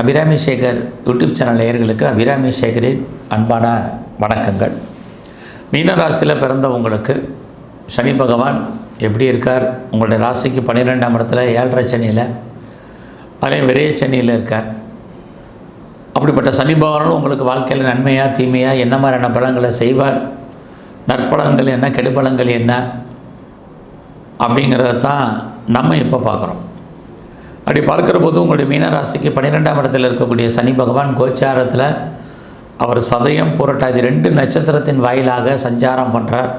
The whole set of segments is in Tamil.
அபிராமி சேகர் யூடியூப் சேனல் நேயர்களுக்கு அபிராமி சேகரின் அன்பான வணக்கங்கள். மீனராசியில் பிறந்த உங்களுக்கு சனி பகவான் எப்படி இருக்கார்? உங்களுடைய ராசிக்கு பன்னிரெண்டாம் இடத்துல ஏழரை சனியில் அதே விரைய சனியில் இருக்கார். அப்படிப்பட்ட சனி பகவானும் உங்களுக்கு வாழ்க்கையில் நன்மையாக தீமையாக என்ன மாதிரியான பலங்களை செய்வார்? நற்பலங்கள் என்ன கெடுபலங்கள் என்ன? அப்படிங்கிறத தான் நம்ம இப்போ பார்க்குறோம். அப்படி பார்க்குற போது உங்களுடைய மீனராசிக்கு பன்னிரெண்டாம் இடத்தில் இருக்கக்கூடிய சனி பகவான் கோச்சாரத்தில் அவர் சதயம் புரட்டாதி ரெண்டு நட்சத்திரத்தின் வாயிலாக சஞ்சாரம் பண்ணுறார்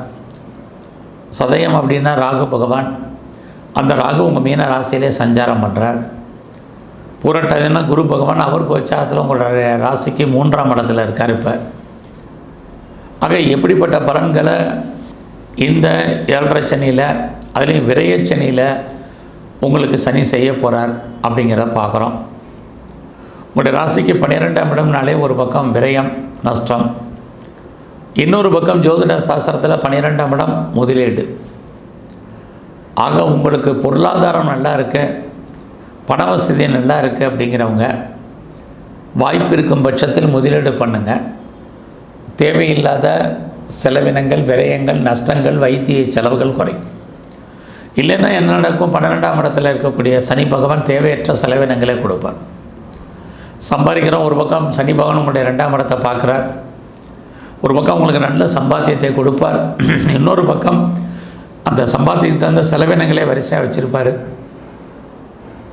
சதயம் அப்படின்னா ராகு பகவான். அந்த ராகு உங்கள் மீன ராசியிலே சஞ்சாரம் பண்ணுறார் புரட்டாதின்னா குரு பகவான் அவர் கோச்சாரத்தில் உங்களுடைய ராசிக்கு மூன்றாம் இடத்துல இருக்கார் இப்போ. ஆக எப்படிப்பட்ட பலன்களை இந்த ஏழரை சனியில் அதுலேயும் விரைய சனியில் உங்களுக்கு சனி செய்ய போகிறார் அப்படிங்கிறத பார்க்குறோம். உங்களுடைய ராசிக்கு பன்னிரெண்டாம் இடம்னாலே ஒரு பக்கம் விரயம் நஷ்டம். இன்னொரு பக்கம் ஜோதிட சாஸ்திரத்தில் பன்னிரெண்டாம் இடம் முதலீடு. ஆக உங்களுக்கு பொருளாதாரம் நல்லா இருக்கு பண வசதி நல்லா இருக்குது அப்படிங்கிறவங்க வாய்ப்பு இருக்கும் பட்சத்தில் முதலீடு பண்ணுங்கள் தேவையில்லாத செலவினங்கள் விரயங்கள் நஷ்டங்கள் வைத்திய செலவுகள் குறையும். இல்லைன்னா என்ன நடக்கும்? பன்னிரெண்டாம் இடத்துல இருக்கக்கூடிய சனி பகவான் தேவையற்ற செலவினங்களை கொடுப்பார். சம்பாதிக்கிறோம் ஒரு பக்கம் சனி பகவான் உங்களுடைய ரெண்டாம் இடத்தை பார்க்குறார். ஒரு பக்கம் உங்களுக்கு நல்ல சம்பாத்தியத்தை கொடுப்பார். இன்னொரு பக்கம் அந்த சம்பாத்தியத்துக்கு தகுந்த செலவினங்களே வரிசையாக வச்சுருப்பார்.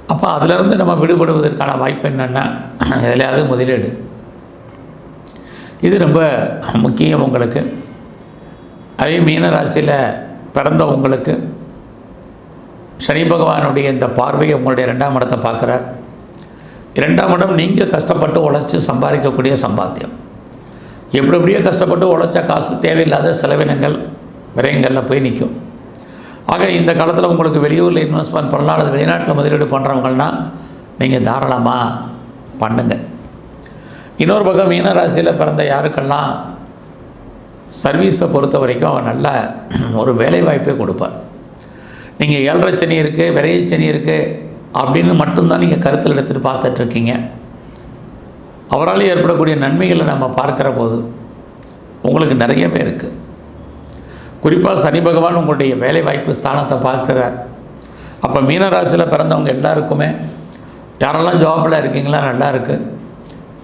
அப்போ அதிலிருந்து நம்ம விடுபடுவதற்கான வாய்ப்பு என்னென்னா எதுலையாவது முதலீடு. இது ரொம்ப முக்கியம் உங்களுக்கு. அதே மீன ராசியில் பிறந்த உங்களுக்கு சனி பகவானுடைய இந்த பார்வையை உங்களுடைய ரெண்டாம் இடத்தை பார்க்குறார். இரண்டாம் இடம் நீங்கள் கஷ்டப்பட்டு உழைச்சி சம்பாதிக்கக்கூடிய சம்பாத்தியம். எப்படி எப்படியோ கஷ்டப்பட்டு உழைச்ச காசு தேவையில்லாத செலவினங்கள் விரயங்களில் போய் நிற்கும் ஆக இந்த காலத்தில் உங்களுக்கு வெளியூரில் இன்வெஸ்ட்மெண்ட் பண்ணலாம் அல்லது வெளிநாட்டில் முதலீடு பண்ணுறவங்கன்னா நீங்கள் தாராளமாக பண்ணுங்கள் இன்னொரு பக்கம் மீனராசியில் பிறந்த யாருக்கெல்லாம் சர்வீஸை பொறுத்த வரைக்கும் அவன் நல்ல ஒரு வேலைவாய்ப்பை கொடுப்பார். நீங்கள் ஏழரை சனி இருக்குது விரைய சனி இருக்குது அப்படின்னு மட்டும்தான் நீங்கள் கருத்தில் எடுத்துகிட்டு பார்த்துட்ருக்கீங்க அவரால் ஏற்படக்கூடிய நன்மைகளை நம்ம பார்க்குற போது உங்களுக்கு நிறையவே இருக்குது குறிப்பாக சனி பகவான் உங்களுடைய வேலை வாய்ப்பு ஸ்தானத்தை பார்க்குறார். அப்போ மீனராசியில் பிறந்தவங்க எல்லாருக்குமே யாரெல்லாம் ஜாபில் இருக்கீங்களா நல்லா இருக்குது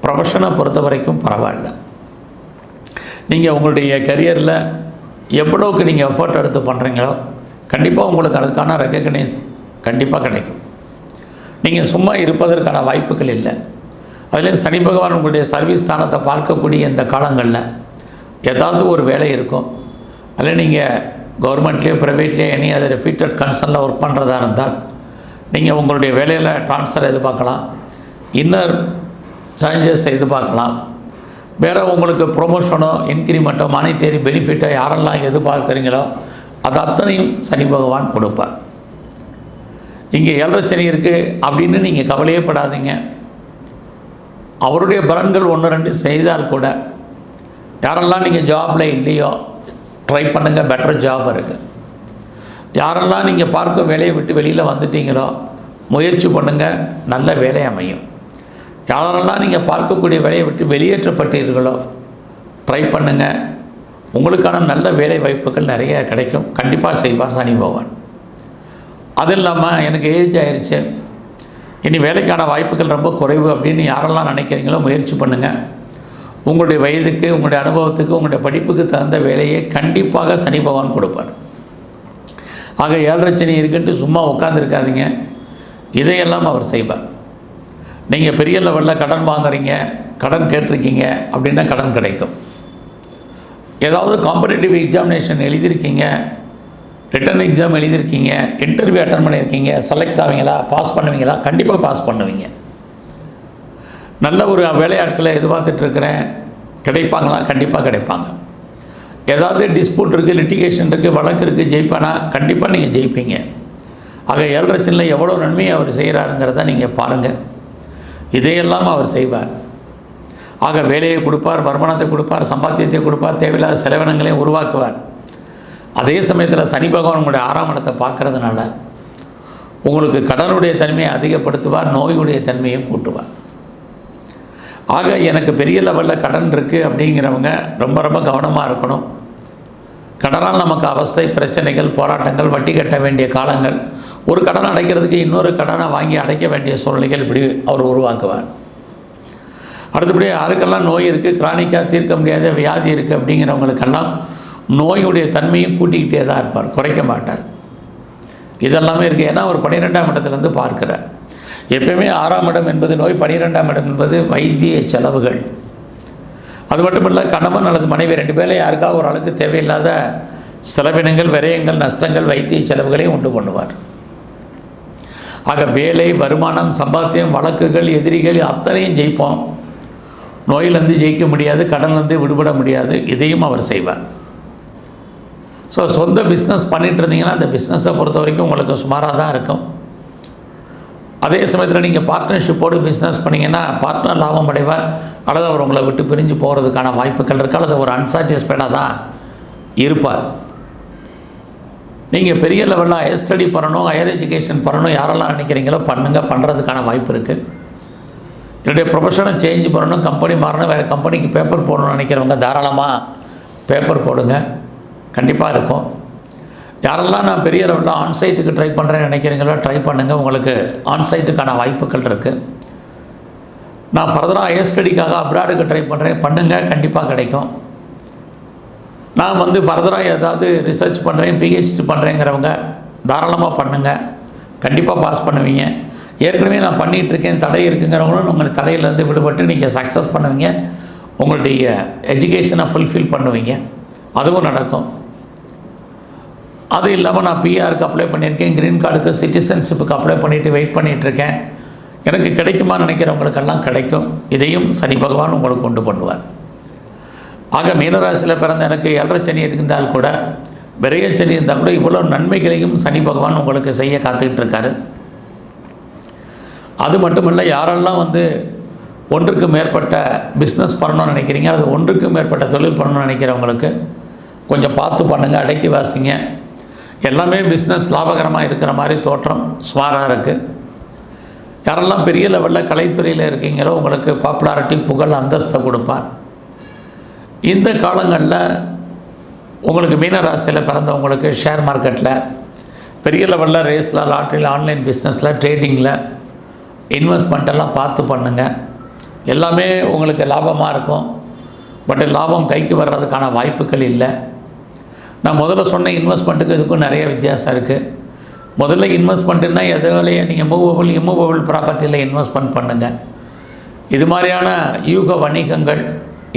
ப்ரொஃபஷனை பொறுத்த வரைக்கும் பரவாயில்ல. நீங்கள் உங்களுடைய கரியரில் எவ்வளோக்கு நீங்கள் எஃபர்ட் எடுத்து பண்ணுறீங்களோ கண்டிப்பாக உங்களுக்கு அதுக்கான ரெக்கக்னைஸ் கண்டிப்பாக கிடைக்கும். நீங்கள் சும்மா இருப்பதற்கான வாய்ப்புகள் இல்லை. அதுலேயும் சனி பகவான் உங்களுடைய சர்வீஸ் ஸ்தானத்தை பார்க்கக்கூடிய இந்த காலங்களில் ஏதாவது ஒரு வேலை இருக்கும். அதில் நீங்கள் கவர்மெண்ட்லேயோ ப்ரைவேட்லேயோ எனி அதர் ஃபீட்டட் கன்சர்னில் ஒர்க் பண்ணுறதா இருந்தால் நீங்கள் உங்களுடைய வேலையில் ட்ரான்ஸ்ஃபர் எதிர்பார்க்கலாம். இன்னர் சேஞ்சஸ் எதிர்பார்க்கலாம். வேறு உங்களுக்கு ப்ரொமோஷனோ இன்க்ரிமெண்ட்டோ மானிட்டரி பெனிஃபிட்டோ யாரெல்லாம் எதிர்பார்க்குறீங்களோ அது அத்தனையும் சனி பகவான் கொடுப்பார். இங்கே ஏழரை சனி இருக்குது அப்படின்னு நீங்கள் கவலையே படாதீங்க. அவருடைய பலன்கள் ஒன்று ரெண்டு செய்தால் கூட யாரெல்லாம் நீங்கள் ஜாபில் இல்லையோ ட்ரை பண்ணுங்கள் பெட்டர் ஜாப் இருக்குது யாரெல்லாம் நீங்கள் பார்க்க வேலையை விட்டு வெளியில் வந்துட்டீங்களோ முயற்சி பண்ணுங்கள் நல்ல வேலை அமையும். யாரெல்லாம் நீங்கள் பார்க்கக்கூடிய வேலையை விட்டு வெளியேற்றப்பட்டீர்களோ ட்ரை பண்ணுங்கள் உங்களுக்கான நல்ல வேலை வாய்ப்புகள் நிறைய கிடைக்கும். கண்டிப்பாக செய்வார் சனி பகவான். அது இல்லாமல் எனக்கு ஏஜ் ஆயிடுச்சு இனி வேலைக்கான வாய்ப்புகள் ரொம்ப குறைவு அப்படின்னு யாரெல்லாம் நினைக்கிறீங்களோ முயற்சி பண்ணுங்கள் உங்களுடைய வயதுக்கு உங்களுடைய அனுபவத்துக்கு உங்களுடைய படிப்புக்கு தகுந்த வேலையை கண்டிப்பாக சனி பகவான் கொடுப்பார். ஆக ஏழரச்சனி இருக்குன்ட்டு சும்மா உட்காந்துருக்காதீங்க இதையெல்லாம் அவர் செய்வார். நீங்கள் பெரிய லெவலில் கடன் வாங்குறீங்க கடன் கேட்டிருக்கீங்க அப்படின்னா கடன் கிடைக்கும். ஏதாவது காம்படிட்டிவ் எக்ஸாமினேஷன் எழுதியிருக்கீங்க? ரிட்டன் எக்ஸாம் எழுதியிருக்கீங்க? இன்டர்வியூ அட்டன் பண்ணியிருக்கீங்க? செலக்ட் ஆவீங்களா? பாஸ் பண்ணுவீங்களா? கண்டிப்பாக பாஸ் பண்ணுவீங்க. நல்ல ஒரு வேலையாட்களை எதிர்பார்த்துட்ருக்கிறேன் கிடைப்பாங்களா? கண்டிப்பாக கிடைப்பாங்க. ஏதாவது டிஸ்பியூட் இருக்குது லிட்டிகேஷன் இருக்குது வழக்கு இருக்குது ஜெயிப்பானா? கண்டிப்பாக நீங்கள் ஜெயிப்பீங்க. ஆக ஏழரை சின்ன எவ்வளோ நன்மையை அவர் செய்கிறாருங்கிறத நீங்கள் பாருங்கள் இதையெல்லாம் அவர் செய்வார். ஆக வேலையை கொடுப்பார் வருமானத்தை கொடுப்பார் சம்பாத்தியத்தை கொடுப்பார் தேவையில்லாத செலவினங்களையும் உருவாக்குவார். அதே சமயத்தில் சனி பகவான் உங்களுடைய ஆறாம் இடத்தை பார்க்கறதுனால உங்களுக்கு கடனுடைய தன்மையை அதிகப்படுத்துவார் நோயுடைய தன்மையை கூட்டுவார். ஆக எனக்கு பெரிய லெவலில் கடன் இருக்குது அப்படிங்கிறவங்க ரொம்ப ரொம்ப கவனமாக இருக்கணும். கடனால் நமக்கு அவஸ்தை பிரச்சனைகள் போராட்டங்கள் வட்டி கட்ட வேண்டிய காலங்கள் ஒரு கடன் அடைக்கிறதுக்கு இன்னொரு கடனை வாங்கி அடைக்க வேண்டிய சூழ்நிலைகள் இப்படி அவர் உருவாக்குவார். அடுத்தபடி யாருக்கெல்லாம் நோய் இருக்குது கிரானிக்காக தீர்க்க முடியாத வியாதி இருக்குது அப்படிங்கிறவங்களுக்கெல்லாம் நோயுடைய தன்மையும் கூட்டிக்கிட்டே தான் இருப்பார் குறைக்க மாட்டார். இதெல்லாமே இருக்குது ஏன்னா ஒரு பன்னிரெண்டாம் இடத்துலேருந்து பார்க்கிறார். எப்பயுமே ஆறாம் இடம் என்பது நோய் பன்னிரெண்டாம் இடம் என்பது வைத்திய செலவுகள். அது மட்டும் இல்லை கணவன் அல்லது மனைவி ரெண்டு பேரில் யாருக்காவது ஒரு ஆளுக்கு தேவையில்லாத செலவினங்கள் விரயங்கள் நஷ்டங்கள் வைத்திய செலவுகளையும் உண்டு பண்ணுவார். ஆக வேலை வருமானம் சம்பாத்தியம் வழக்குகள் எதிரிகள் அத்தனையும் ஜெயிப்போம். நோயிலேருந்து ஜெயிக்க முடியாது கடன்லேருந்து விடுபட முடியாது இதையும் அவர் செய்வார். ஸோ சொந்த பிஸ்னஸ் பண்ணிட்டு இருந்தீங்கன்னா அந்த பிஸ்னஸை பொறுத்த வரைக்கும் உங்களுக்கு சுமாராக தான் இருக்கும். அதே சமயத்தில் நீங்கள் பார்ட்னர்ஷிப்போடு பிஸ்னஸ் பண்ணிங்கன்னா பார்ட்னர் லாபம் அடைவார் அல்லது அவர் உங்களை விட்டு பிரிஞ்சு போகிறதுக்கான வாய்ப்புகள் இருக்குது அல்லது ஒரு அன்சாட்டிஸ்ஃபைடாக தான் இருப்பார். நீங்கள் பெரிய லெவலில் ஹையர் ஸ்டடி பண்ணணும் ஹையர் எஜுகேஷன் பண்ணணும் யாரெல்லாம் நினைக்கிறீங்களோ பண்ணுங்கள் பண்ணுறதுக்கான வாய்ப்பு இருக்குது என்னுடைய ப்ரொஃபஷனை சேஞ்ச் பண்ணணும் கம்பெனி மாறணும் வேறு கம்பெனிக்கு பேப்பர் போடணும்னு நினைக்கிறவங்க தாராளமாக பேப்பர் போடுங்க. கண்டிப்பாக இருக்கும். யாரெல்லாம் நான் பெரிய லெவலில் ஆன்சைட்டுக்கு ட்ரை பண்ணுறேன்னு நினைக்கிறீங்களோ ட்ரை பண்ணுங்கள் உங்களுக்கு ஆன்சைட்டுக்கான வாய்ப்புகள் இருக்குது நான் ஃபர்தராக ஹையர் ஸ்டடிக்காக அப்ராடுக்கு ட்ரை பண்ணுறேன் பண்ணுங்கள் கண்டிப்பாக கிடைக்கும். நான் வந்து ஃபர்தராக ஏதாவது ரிசர்ச் பண்ணுறேன் பிஹெச்டி பண்ணுறேங்கிறவங்க தாராளமாக பண்ணுங்கள் கண்டிப்பாக பாஸ் பண்ணுவீங்க. ஏற்கனவே நான் பண்ணிகிட்டு இருக்கேன் தடை இருக்குங்கிறவங்களும் உங்கள் தடையிலேருந்து விடுபட்டு நீங்கள் சக்ஸஸ் பண்ணுவீங்க. உங்களுடைய எஜுகேஷனை ஃபுல்ஃபில் பண்ணுவீங்க. அதுவும் நடக்கும். அது இல்லாமல் நான் பிஆருக்கு அப்ளை பண்ணியிருக்கேன். க்ரீன் கார்டுக்கு சிட்டிசன்ஷிப்புக்கு அப்ளை பண்ணிவிட்டு வெயிட் பண்ணிகிட்ருக்கேன். எனக்கு கிடைக்குமான்னு நினைக்கிறவங்களுக்கெல்லாம் கிடைக்கும். இதையும் சனி பகவான் உங்களுக்கு உண்டு பண்ணுவார். ஆக மீனராசியில் பிறந்த எனக்கு ஏழரை சனி இருந்தால் கூட விரைய சனி இருந்தால் கூட இவ்வளோ நன்மைகளையும் சனி பகவான் உங்களுக்கு செய்ய காத்துக்கிட்டு இருக்காரு அது மட்டுமல்ல யாரெல்லாம் வந்து ஒன்றுக்கு மேற்பட்ட பிஸ்னஸ் பண்ணணும்னு நினைக்கிறீங்க அது ஒன்றுக்கு மேற்பட்ட தொழில் பண்ணணும்னு நினைக்கிறவங்களுக்கு கொஞ்சம் பார்த்து பண்ணுங்கள் அடக்கி வாசிங்க. எல்லாமே பிஸ்னஸ் லாபகரமாக இருக்கிற மாதிரி தோற்றம் சுமாராக இருக்குது யாரெல்லாம் பெரிய லெவலில் கலைத்துறையில் இருக்கீங்களோ உங்களுக்கு பாப்புலாரிட்டி புகழ் அந்தஸ்தை கொடுப்பார். இந்த காலங்களில் உங்களுக்கு மீனராசியில் பிறந்தவங்களுக்கு ஷேர் மார்க்கெட்டில் பெரிய லெவலில் ரேஸில் லாட்ரியில் ஆன்லைன் பிஸ்னஸில் ட்ரேடிங்கில் இன்வெஸ்ட்மெண்ட்டெல்லாம் பார்த்து பண்ணுங்கள் எல்லாமே உங்களுக்கு லாபமாக இருக்கும். பட் லாபம் கைக்கு வர்றதுக்கான வாய்ப்புகள் இல்லை. நான் முதல்ல சொன்ன இன்வெஸ்ட்மெண்ட்டுக்கு இதுக்கும் நிறைய வித்தியாசம் இருக்குது முதல்ல இன்வெஸ்ட்மெண்ட்டுன்னா எதுலையே நீங்கள் மூவபிள் இம்மூவபிள் ப்ராப்பர்ட்டியில் இன்வெஸ்ட்மெண்ட் பண்ணுங்கள் இது மாதிரியான யூக வணிகங்கள்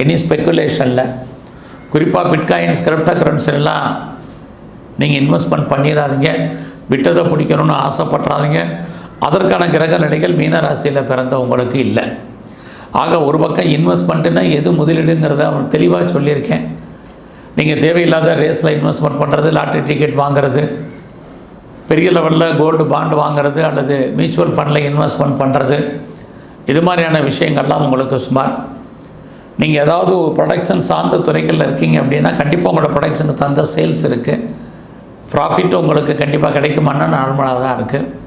எனி ஸ்பெக்குலேஷனில் குறிப்பாக பிட்காயின்ஸ் கிரிப்டோ கரன்சிலாம் நீங்கள் இன்வெஸ்ட்மெண்ட் பண்ணிடாதீங்க. விட்டதை பிடிக்கணும்னு ஆசைப்பட்றாதீங்க அதற்கான கிரக நிலைகள் மீனராசியில் பிறந்த உங்களுக்கு இல்லை. ஆக ஒரு பக்கம் இன்வெஸ்ட்மெண்ட்டுன்னா எது முதலீடுங்கிறத அவன் தெளிவாக சொல்லியிருக்கேன். நீங்கள் தேவையில்லாத ரேஸில் இன்வெஸ்ட்மெண்ட் பண்ணுறது லாட்ரி டிக்கெட் வாங்குறது பெரிய லெவலில் கோல்டு பாண்டு வாங்குறது அல்லது மியூச்சுவல் ஃபண்டில் இன்வெஸ்ட்மெண்ட் பண்ணுறது இது மாதிரியான விஷயங்கள்லாம் உங்களுக்கு சுமார். நீங்கள் ஏதாவது ஒரு ப்ரொடக்ஷன் சார்ந்த துறைகளில் இருக்கீங்க அப்படின்னா கண்டிப்பாக உங்களோட ப்ரொடக்ஷனுக்கு தகுந்த சேல்ஸ் இருக்குது ப்ராஃபிட்டும் உங்களுக்கு கண்டிப்பாக கிடைக்குமான்னா நார்மலாக தான் இருக்குது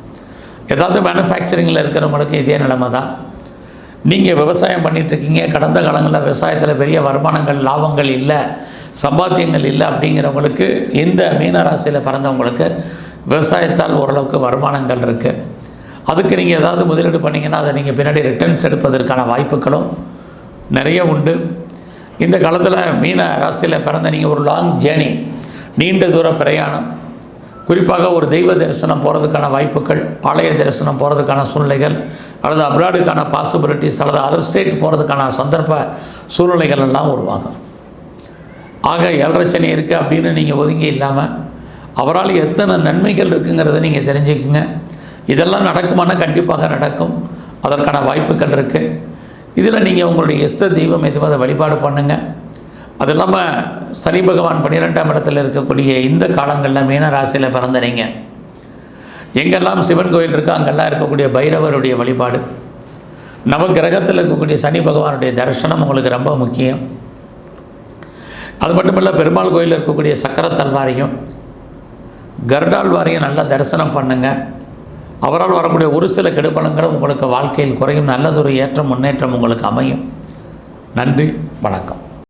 ஏதாவது மேனுஃபேக்சரிங்கில் இருக்கிறவங்களுக்கு இதே நிலைமை தான் நீங்கள் விவசாயம் பண்ணிட்டு இருக்கீங்க கடந்த காலங்களில் விவசாயத்தில் பெரிய வருமானங்கள் லாபங்கள் இல்லை சம்பாத்தியங்கள் இல்லை அப்படிங்கிறவங்களுக்கு இந்த மீனராசியில் பிறந்தவங்களுக்கு விவசாயத்தால் ஓரளவுக்கு வருமானங்கள் இருக்குது அதுக்கு நீங்கள் ஏதாவது முதலீடு பண்ணிங்கன்னா அதை நீங்கள் பின்னாடி ரிட்டர்ன்ஸ் எடுப்பதற்கான வாய்ப்புகளும் நிறைய உண்டு. இந்த காலத்தில் மீன ராசியில் பிறந்த நீங்கள் ஒரு லாங் ஜேர்னி நீண்ட தூர பிரயாணம் குறிப்பாக ஒரு தெய்வ தரிசனம் போகிறதுக்கான வாய்ப்புகள் ஆலய தரிசனம் போகிறதுக்கான சூழ்நிலைகள் அல்லது அப்ராடுக்கான பாசிபிலிட்டிஸ் அல்லது அதர் ஸ்டேட் போகிறதுக்கான சந்தர்ப்ப சூழ்நிலைகள் எல்லாம் உருவாகும். ஆக ஏழரை இருக்குது அப்படின்னு நீங்கள் ஒதுங்கி இல்லாமல் அவரால் எத்தனை நன்மைகள் இருக்குங்கிறத நீங்கள் தெரிஞ்சுக்குங்க. இதெல்லாம் நடக்குமானா கண்டிப்பாக நடக்கும். அதற்கான வாய்ப்புகள் இருக்குது இதில் நீங்கள் உங்களுடைய இஷ்ட தெய்வம் எதுவும் அதை வழிபாடு பண்ணுங்கள் அது இல்லாமல் சனி பகவான் பன்னிரெண்டாம் இடத்துல இருக்கக்கூடிய இந்த காலங்களில் மீன ராசியில் பிறந்த நீங்கள் எங்கெல்லாம் சிவன் கோயில் இருக்கோ அங்கெல்லாம் இருக்கக்கூடிய பைரவருடைய வழிபாடு. நவகிரகத்தில் இருக்கக்கூடிய சனி பகவானுடைய தரிசனம் உங்களுக்கு ரொம்ப முக்கியம். அது மட்டும் இல்லை பெருமாள் கோயிலில் இருக்கக்கூடிய சக்கரத்தல்வாரையும் கருடாழ்வாரையும் நல்லா தரிசனம் பண்ணுங்கள் அவரால் வரக்கூடிய ஒரு சில கெடுபலங்களும் உங்களுக்கு வாழ்க்கையில் குறையும். நல்லதொரு ஏற்றம் முன்னேற்றம் உங்களுக்கு அமையும். நன்றி வணக்கம்.